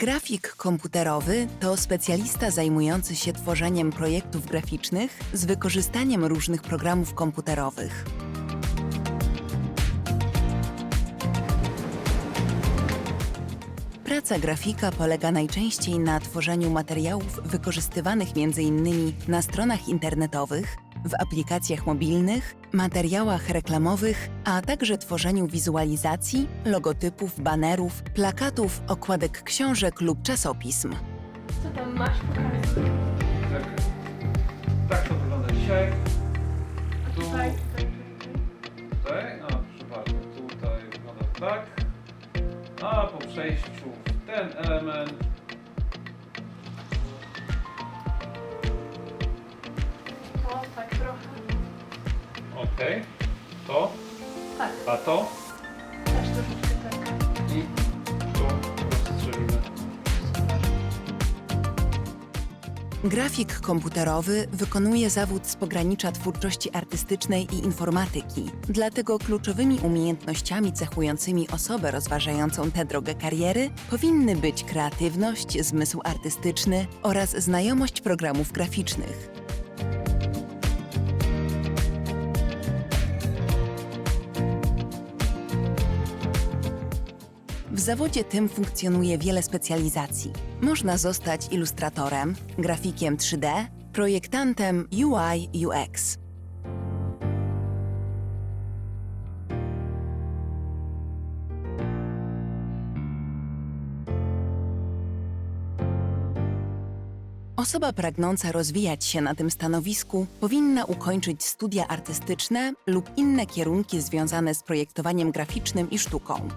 Grafik komputerowy to specjalista zajmujący się tworzeniem projektów graficznych z wykorzystaniem różnych programów komputerowych. Praca grafika polega najczęściej na tworzeniu materiałów wykorzystywanych m.in. na stronach internetowych, w aplikacjach mobilnych, materiałach reklamowych, a także tworzeniu wizualizacji, logotypów, banerów, plakatów, okładek książek lub czasopism. Co tam masz? Pokaż. Tak, tak to wygląda dzisiaj. A Tu, tutaj, tutaj, a proszę bardzo, tutaj wygląda tak. A po przejściu w ten element ok, to, Tak, a to też troszeczkę tak. i tu rozstrzelimy. Grafik komputerowy wykonuje zawód z pogranicza twórczości artystycznej i informatyki, dlatego kluczowymi umiejętnościami cechującymi osobę rozważającą tę drogę kariery powinny być kreatywność, zmysł artystyczny oraz znajomość programów graficznych. W zawodzie tym funkcjonuje wiele specjalizacji. Można zostać ilustratorem, grafikiem 3D, projektantem UI UX. Osoba pragnąca rozwijać się na tym stanowisku powinna ukończyć studia artystyczne lub inne kierunki związane z projektowaniem graficznym i sztuką.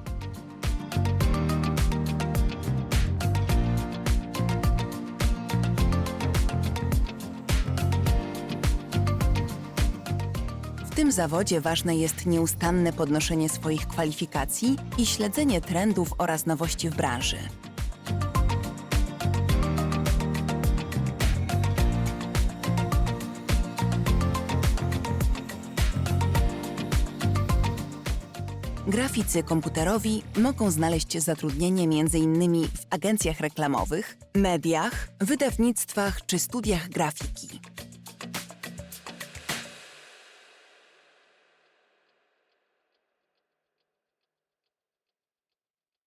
W tym zawodzie ważne jest nieustanne podnoszenie swoich kwalifikacji i śledzenie trendów oraz nowości w branży. Graficy komputerowi mogą znaleźć zatrudnienie m.in. w agencjach reklamowych, mediach, wydawnictwach czy studiach grafiki.